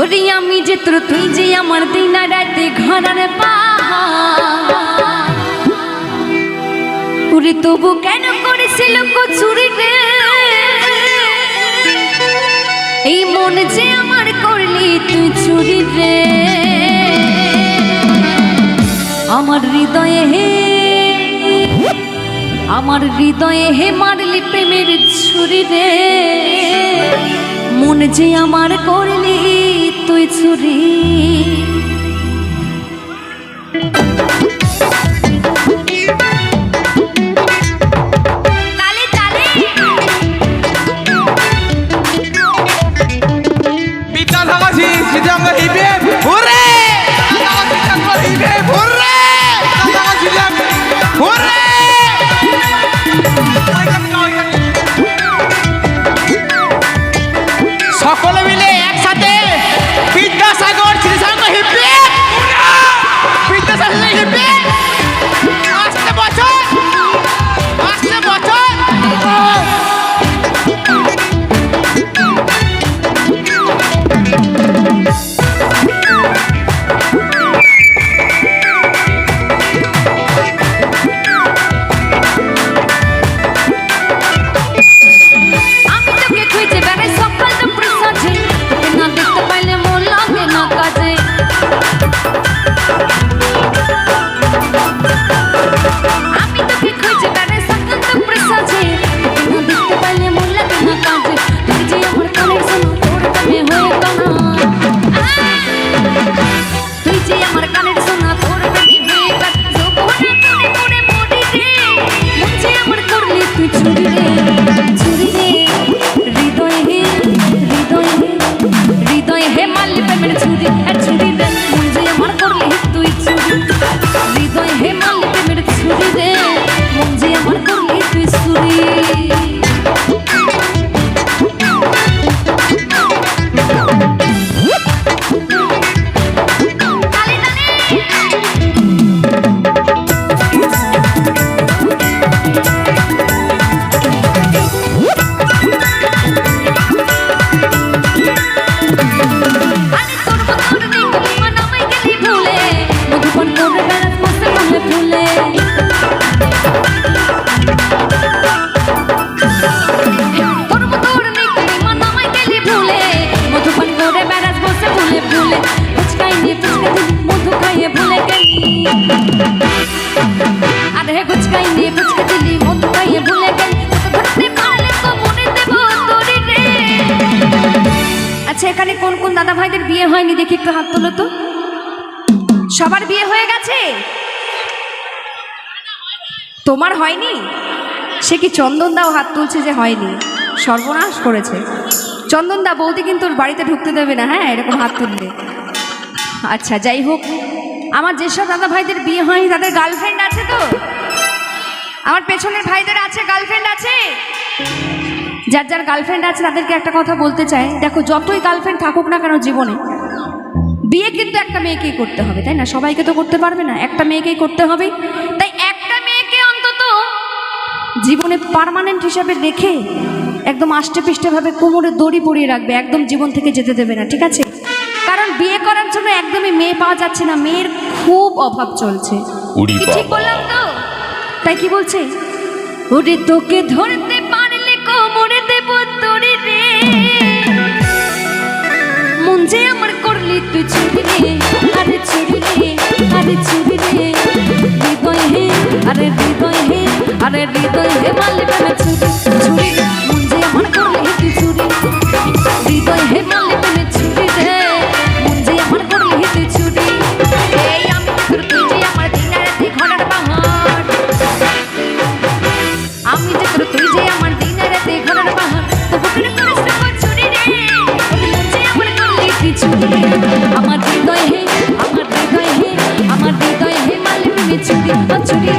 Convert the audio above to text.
ওরে আমি যে তোর তুই যে আমার দিনা রাতে ঘরার ওরে তবু কেন করেছিল কচুরি রে? এই মন যে আমার করলি তুই চুরি রে। আমার হৃদয়ে হে, আমার হৃদয়ে হে মারলি প্রেমের ছুরি রে। মন যে আমার করলি তুই ছুরি। ভুলে ফুচকাই নিয়ে মধু খাইয়ে ভুলে গেলি। আরে ফুচকাই নিয়ে মধু খাইয়ে ভুলে গেলি। আচ্ছা এখানে কোন কোন দাদা ভাইদের বিয়ে হয়নি দেখি একটু হাত তোলো তো। সবার বিয়ে হয়ে গেছে? তোমার হয়নি? সে কি চন্দন দাও হাত তুলছে যে হয়নি? সর্বনাশ করেছে। চন্দন দা বৌদি কিন্তু ওর বাড়িতে ঢুকতে দেবে না হ্যাঁ? এরকম হাত তুললে। আচ্ছা যাই হোক। আমার যেসব দাদা ভাইদের বিয়ে হয়নি, তাদের গার্লফ্রেন্ড আছে তো? আমার পেছনের ভাইদের আছে গার্লফ্রেন্ড আছে? যার যার গার্লফ্রেন্ড আছে, তাদেরকে একটা কথা বলতে চাই। দেখো, যতই গার্লফ্রেন্ড থাকুক না কেন জীবনে, বিয়ে কিন্তু একটা মেয়েকেই করতে হবে, তাই না? সবাইকে তো করতে পারবে না, একটা মেয়েকেই করতে হবে। তাই একটা মেয়েকে অন্তত জীবনে পার্মানেন্ট হিসাবে রেখে একদম আষ্টে পৃষ্ঠেভাবে কোমরে দড়ি পরিয়ে রাখবে একদম জীবন থেকে যেতে দেবে না ঠিক আছে? কারণ বিয়ে করার জন্য একদমই মেয়ে পাওয়া যাচ্ছে না মেয়ের খুব অভাব চলছে। উড়ি ঠিক। বললাম তো? তাই কি বলছে? ওরে তোকে ধরতে পারলে কোমরে দেব তোরে রে। মন যে আমার করলি তুই রে আরে রে আরে রে হৃদয় হে আরে হৃদয় হে আরে হৃদয় হে মালে but